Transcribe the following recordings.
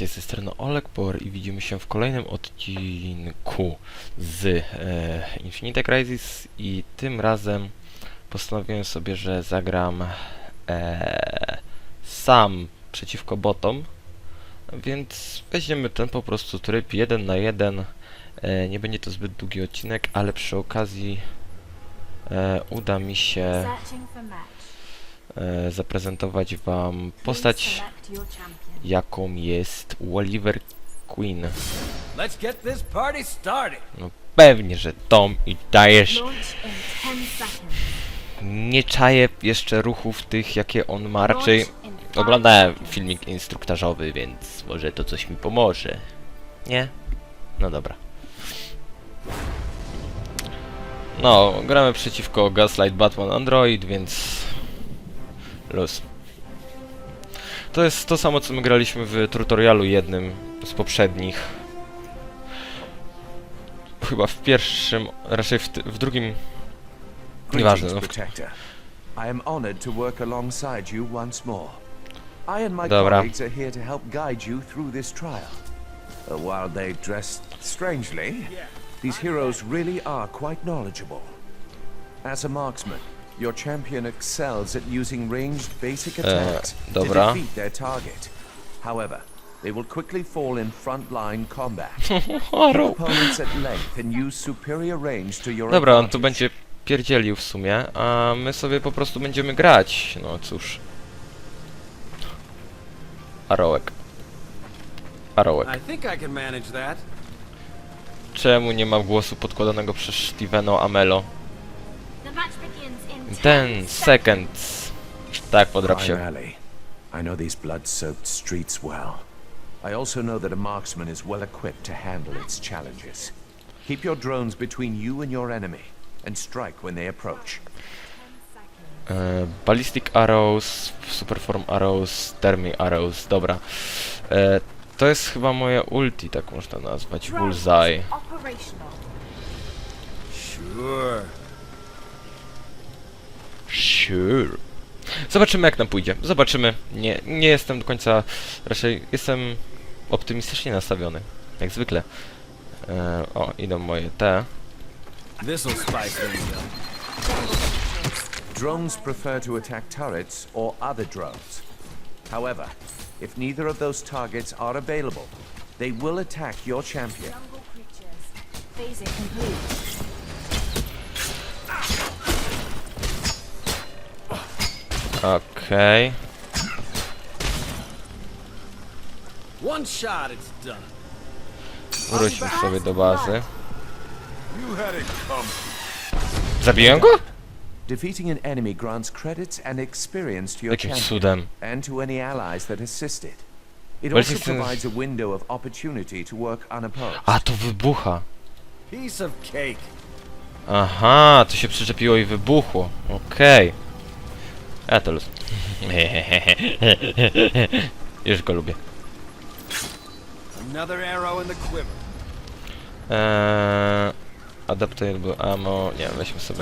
Witajcie, z tej strony Oleg Por i widzimy się w kolejnym odcinku z e, Infinite Crisis i tym razem postanowiłem sobie, że zagram e, sam przeciwko botom, więc weźmiemy ten po prostu tryb 1 na 1. E, nie będzie to zbyt długi odcinek, ale przy okazji e, uda mi się e, zaprezentować wam postać. Jaką jest Oliver Queen. Let's get this party started. No pewnie, że Tom i dajesz. Launch in 10 seconds. Nie czaję jeszcze ruchów tych, jakie on ma. Raczej oglądałem filmik instruktażowy, więc może to coś mi pomoże. Nie? No dobra. No, gramy przeciwko Gaslight Batman Android, więc luz. To jest to samo, co my graliśmy w tutorialu jednym z poprzednich. Chyba w pierwszym, raczej w, w drugim. Nieważne, no, w, Protector. I am honored to work alongside you once more. I and my Dobra. colleagues are here to help guide you through this trial. Uh, while they dress strangely, these heroes really are quite knowledgeable. As a marksman, your champion excels at using ranged basic attacks to dobra. defeat their target. However, they will quickly fall in frontline combat. Opponents at length and use superior range to your Dobra, on tu będzie pierdzielił w sumie, a my sobie po prostu będziemy grać. No cóż. Arołek. Arołek. I think I can manage that. Czemu nie ma głosu podkładanego przez Steveno Amelo? 10 seconds. Tak, podrap się. Alley. I know these blood-soaked streets well. I also know that a marksman is well equipped to handle its challenges. Keep your drones between you and your enemy, and strike when they approach. E, ballistic Arrows, Superform Arrows, Thermi Arrows, dobra. E, to jest chyba moje ulti, tak można nazwać. Bullseye. Sure. Sure. Zobaczymy jak nam pójdzie. Zobaczymy. Nie, nie jestem do końca. Raczej jestem optymistycznie nastawiony. Jak zwykle. E, o, idą moje te. This'll spice things up. Drones prefer to attack turrets or other drones. However, if neither of those targets are available, they will attack your champion. Jungle creatures. Phasing complete. Okej. One shot, it's done. Wróćmy sobie do bazy. Zabiłem go? Defeating an enemy grants credits and experience to your champion. cudem? and to any allies that assisted. It Well, also it's, provides a window of opportunity to work unopposed. A, to wybucha. Piece of cake. Aha, to się przyczepiło i wybuchło. Okej. Ja to luz. Już go lubię. Eee, adaptable ammo. Nie, weźmy sobie.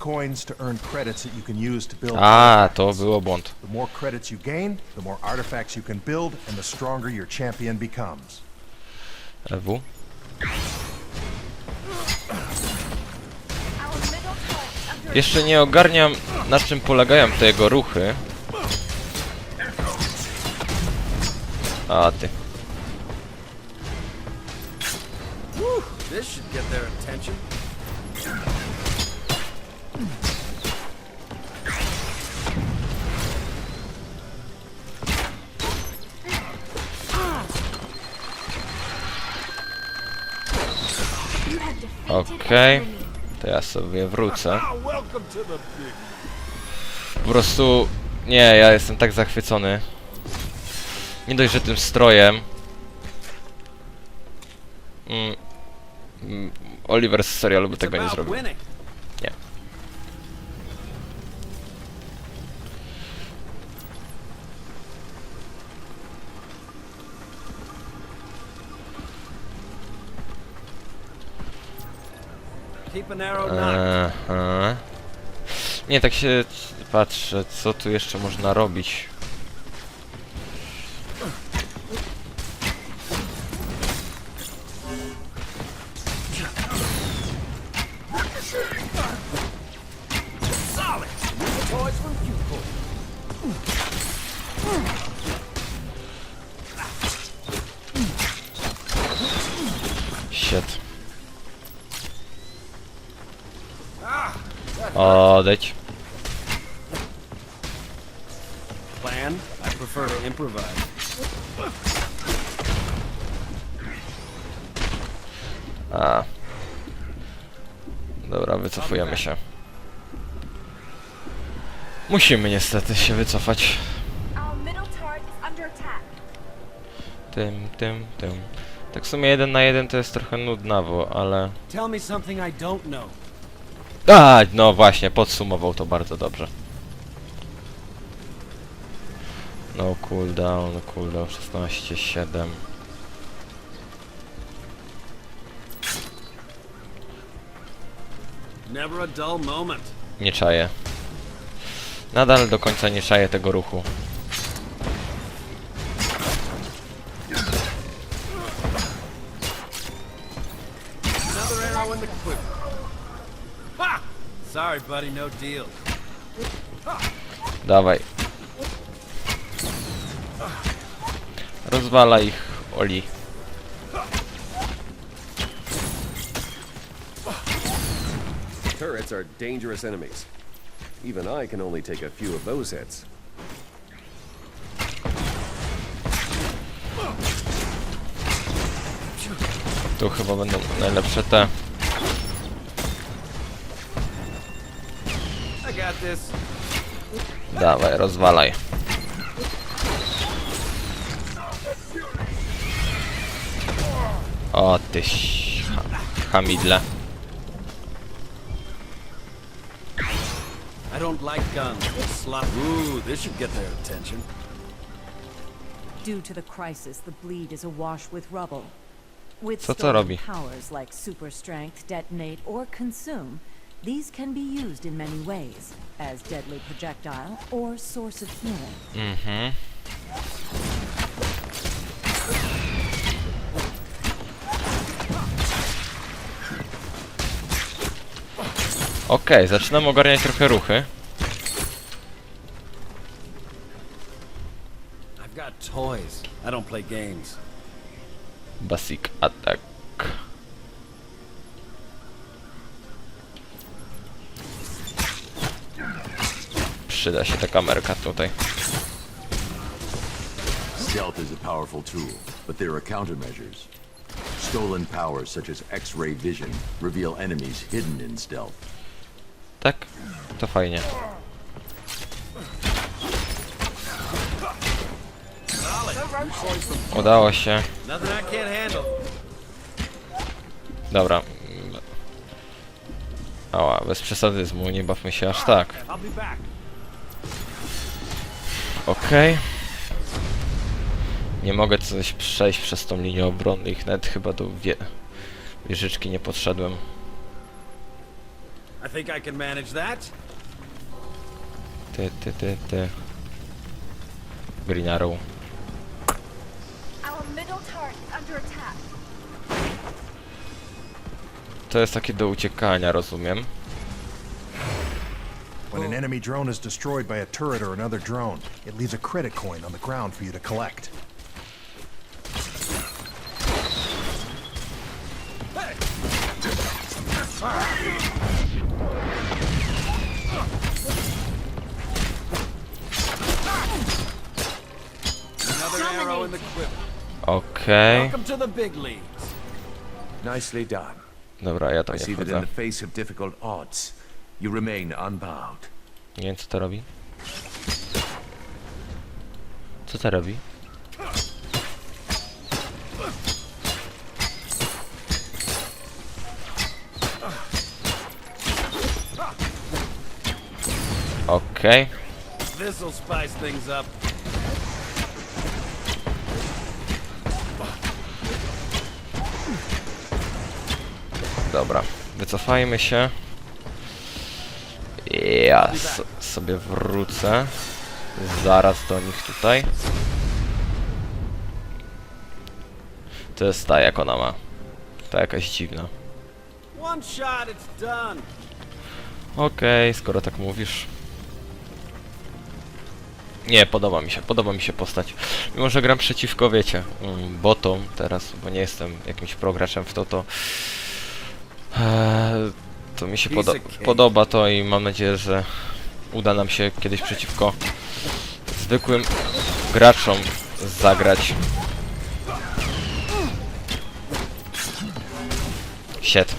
Coins to earn credits that you can use to build. A, to było błąd. The more credits you gain, the more artifacts you can build, and the stronger your champion becomes. Under Jeszcze nie ogarniam na czym polegają te jego ruchy. A ty. Okej. enemy. To ja sobie wrócę. Po prostu... Nie, ja jestem tak zachwycony. Nie dość, że tym strojem. Mm, mm, Oliver z serialu by tego nie zrobił. Nie, tak się patrzę, co tu jeszcze można robić. Odejdź. Plan? I prefer to improvise. A. Dobra, wycofujemy się. Musimy niestety się wycofać. Our middle turret is under attack. Tym, tym, tym. Tak w sumie jeden na jeden to jest trochę nudnawo, ale... Tell me something I don't know. A, no właśnie, podsumował to bardzo dobrze. No cooldown, cooldown 16, 7. Never a dull moment. Nie czaję. Nadal do końca nie czaję tego ruchu. Sorry, buddy, no deal. Dawaj. Rozwala ich Oli. Turrets are dangerous enemies. Even I can only take a few of those hits. Tu chyba będą najlepsze te. This. Dawaj, rozwalaj. O ty hamidle. I don't like guns. Slot. Ooh, this should get their attention. Due to the crisis, the bleed is awash with rubble. With Co to stolen robi? powers like super strength, detonate, or consume, these can be used in many ways, as deadly projectile or source of healing. Mhm. Okej, zaczynam ogarniać trochę ruchy. I've got toys. I don't play games. Basic attack. Przyda się ta kamerka tutaj. Stealth is a powerful tool, but there are countermeasures. Stolen powers such as X-ray vision reveal enemies hidden in stealth. Tak? To fajnie. Udało się. Dobra. Ała, bez przesadyzmu, nie bawmy się aż tak. Okej. Nie mogę coś przejść przez tą linię obrony ich nawet chyba do wie wieżyczki nie podszedłem. I think I can manage that. Ty, ty, ty, ty. Green Arrow. To jest takie do uciekania, rozumiem. When an oh. enemy drone is destroyed by a turret or another drone, it leaves a credit coin on the ground for you to collect. Another arrow in the quiver. Okej. Welcome to the big leagues. Nicely done. Dobra, ja I tam nie see that in wchodzę. You remain unbowed. Nie wiem co to robi. Co to robi? Okej. This'll spice things up. Dobra, Wycofajmy się. Ja s- sobie wrócę. Zaraz do nich tutaj. To jest ta, jak ona ma. Ta jakaś dziwna. Okej, skoro tak mówisz. Nie, podoba mi się, podoba mi się postać. Mimo, że gram przeciwko, wiecie, mm, botom teraz, bo nie jestem jakimś prograczem w to, to... Eee, to mi się podo podoba to i mam nadzieję, że uda nam się kiedyś przeciwko zwykłym graczom zagrać. Shit.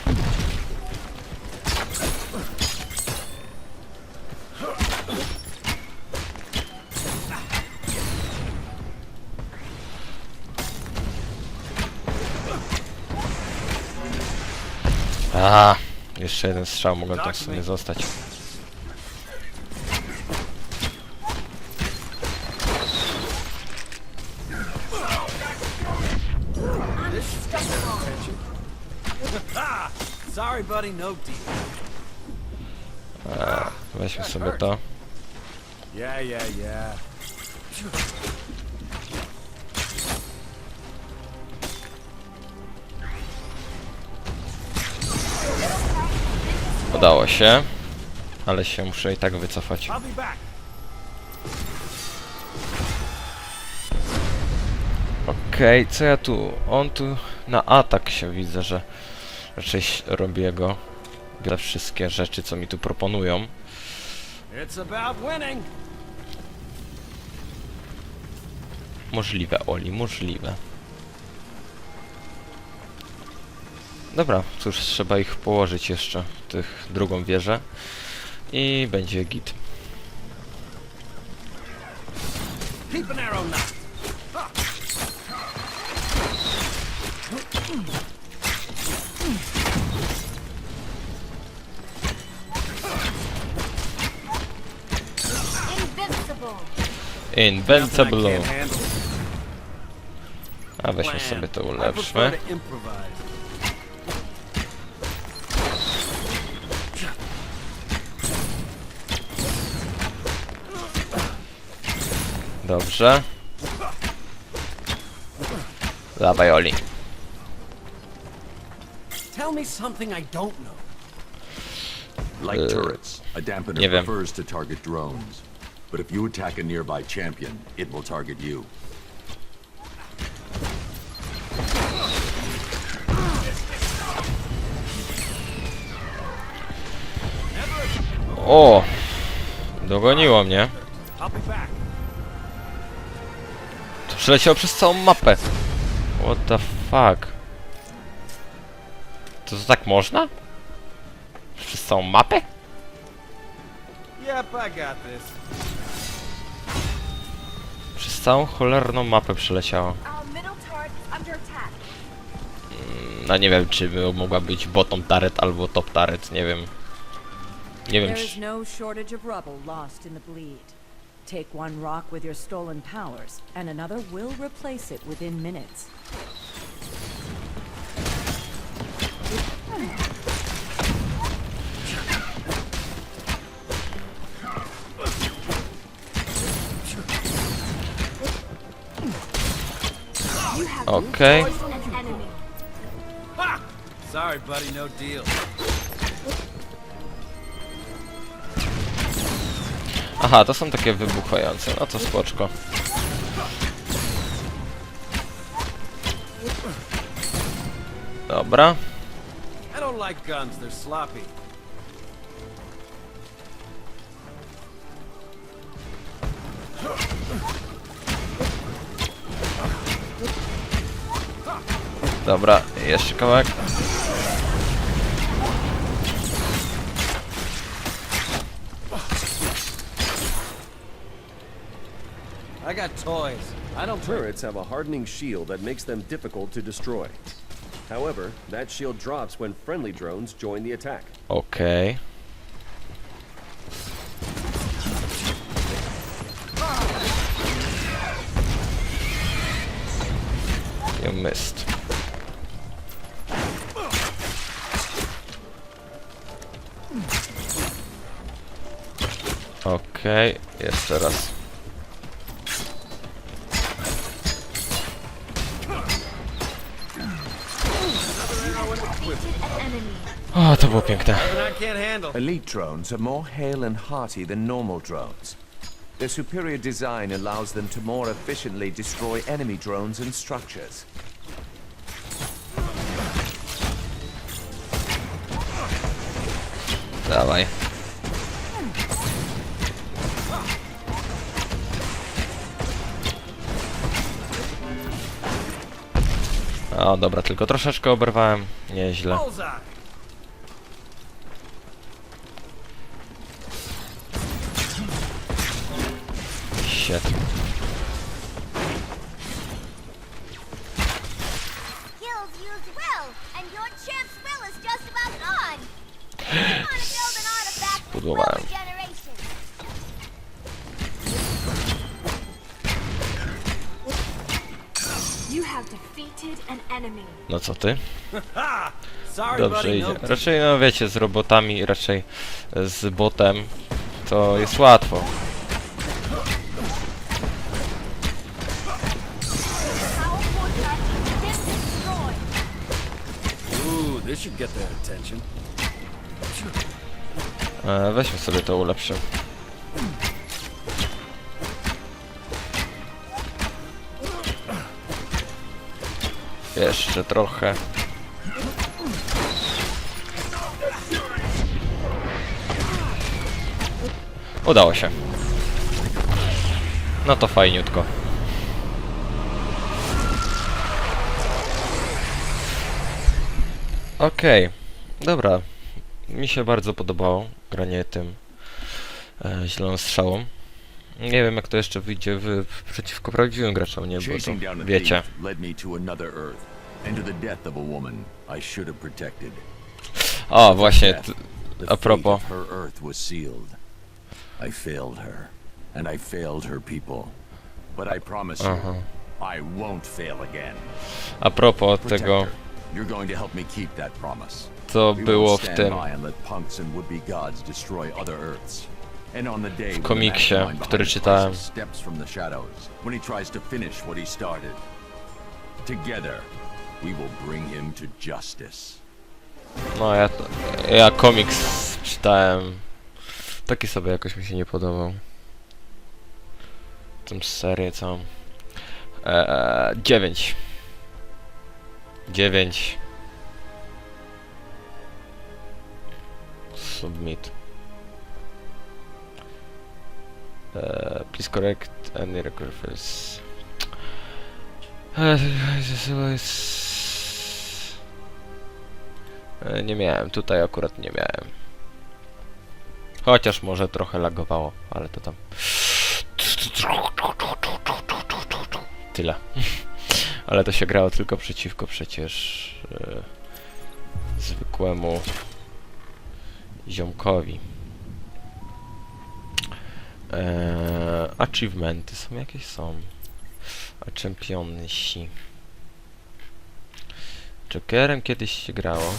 A, jeszcze jeden strzał mogą tak sobie zostać. Sorry, buddy, no deal. Weźmy sobie to. Yeah, yeah, yeah. Udało się. Ale się muszę i tak wycofać. Okej, co ja tu? On tu na atak się widzę, że raczej robię go. Biorę wszystkie rzeczy, co mi tu proponują. Możliwe, Oli, możliwe. Dobra, cóż, trzeba ich położyć jeszcze, tych drugą wieżę. I będzie git. Invincible. A weźmy sobie to ulepszmy. Dobrze. Dawaj, Oli. Tell me something I don't know. Like turrets, a dampener nie wiem. prefers to target drones. But if you attack a nearby champion, it will target you. O! Dogoniło mnie. I'll be back. To przeleciało przez całą mapę. What the fuck? To, to tak można? Przez całą mapę? Yep, I got this. Przez całą cholerną mapę przeleciało. Attack. No nie wiem, czy by mogła być bottom turret albo top turret, nie wiem. Nie wiem, czy... no shortage of rubble lost in the bleed. Take one rock with your stolen powers, and another will replace it within minutes. Okej. Poison an enemy. Ha! Sorry, buddy, no deal. Aha, to są takie wybuchające, no to spoczko. Dobra. Dobra, jeszcze kawałek. I got toys. I don't Turrets have a hardening shield that makes them difficult to destroy. However, that shield drops when friendly drones join the attack. Okay. You missed. Okej, okay, jeszcze raz. O, to było piękne. Something I can't handle. Elite drones are more hale and hearty than normal drones. Their superior design allows them to more efficiently destroy enemy drones and structures. Dawaj. O, dobra, tylko troszeczkę oberwałem. Nieźle. Shit. No co ty? Dobrze idzie. No Raczej, no wiecie, z robotami, raczej z botem to jest łatwo. E, weźmy sobie to ulepszy. Jeszcze trochę. Udało się. No to fajniutko. Okej, dobra. Mi się bardzo podobało granie tym e, zieloną strzałą. Nie wiem jak to jeszcze wyjdzie w, w, przeciwko prawdziwym graczom, nie? Bo to wiecie. Thief led me to another Earth, and to the death of a woman I should have protected. O, właśnie, Death, t- the a fate propos. of her Earth was sealed. I failed her, and I failed her people. But I promise you, I won't fail again. a propos Protector, tego, you're going to help me keep that promise. co We było won't w stand tym by and let punks and would-be gods destroy other Earths. And on the day when the komiksie, mastermind który behind the czytałem. crisis steps from the shadows, when he tries to finish what he started. Together, we will bring him to justice. no ja, to, ja komiks czytałem, taki sobie jakoś mi się nie podobał. Tą serię całą. Eee, 9. 9. Submit. Eee, please correct any records. E, Nie miałem, tutaj akurat nie miałem. Chociaż może trochę lagowało, ale to tam. Tyle. Ale to się grało tylko przeciwko przecież e, zwykłemu ziomkowi. E, achievementy są jakieś są. A czempionsi. Jokerem kiedyś się grało.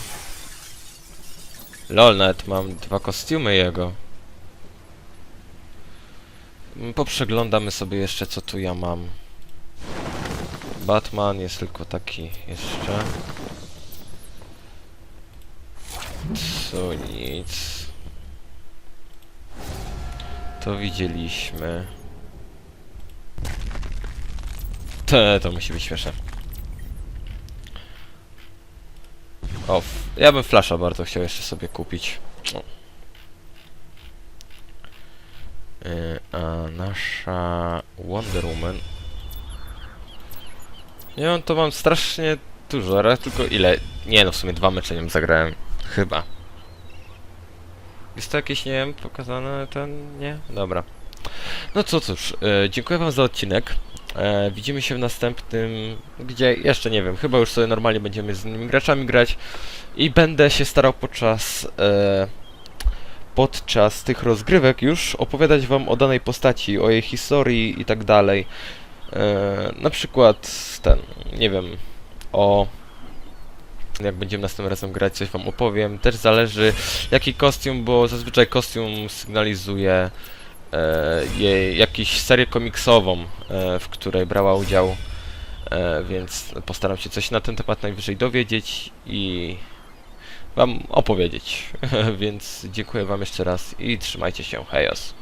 Lol, nawet mam dwa kostiumy jego. Poprzeglądamy sobie jeszcze co tu ja mam. Batman jest tylko taki jeszcze. Co nic. To widzieliśmy. Te, to musi być śmieszne. O, ja bym Flasha bardzo chciał jeszcze sobie kupić. Yy, a nasza Wonder Woman. Nie wiem, to mam strasznie dużo, ale tylko ile? Nie no, w sumie dwa mecze nią zagrałem. Chyba. Jest to jakieś, nie wiem, pokazane ten... nie? Dobra. No co cóż, e, dziękuję wam za odcinek. E, widzimy się w następnym, gdzie jeszcze nie wiem, chyba już sobie normalnie będziemy z innymi graczami grać i będę się starał podczas e, podczas tych rozgrywek już opowiadać wam o danej postaci, o jej historii i tak dalej. E, na przykład ten, nie wiem, o jak będziemy następnym razem grać, coś wam opowiem. Też zależy jaki kostium, bo zazwyczaj kostium sygnalizuje jej jakąś serię komiksową, e, w której brała udział, e, więc postaram się coś na ten temat najwyżej dowiedzieć i Wam opowiedzieć. więc dziękuję Wam jeszcze raz i trzymajcie się. Hejos.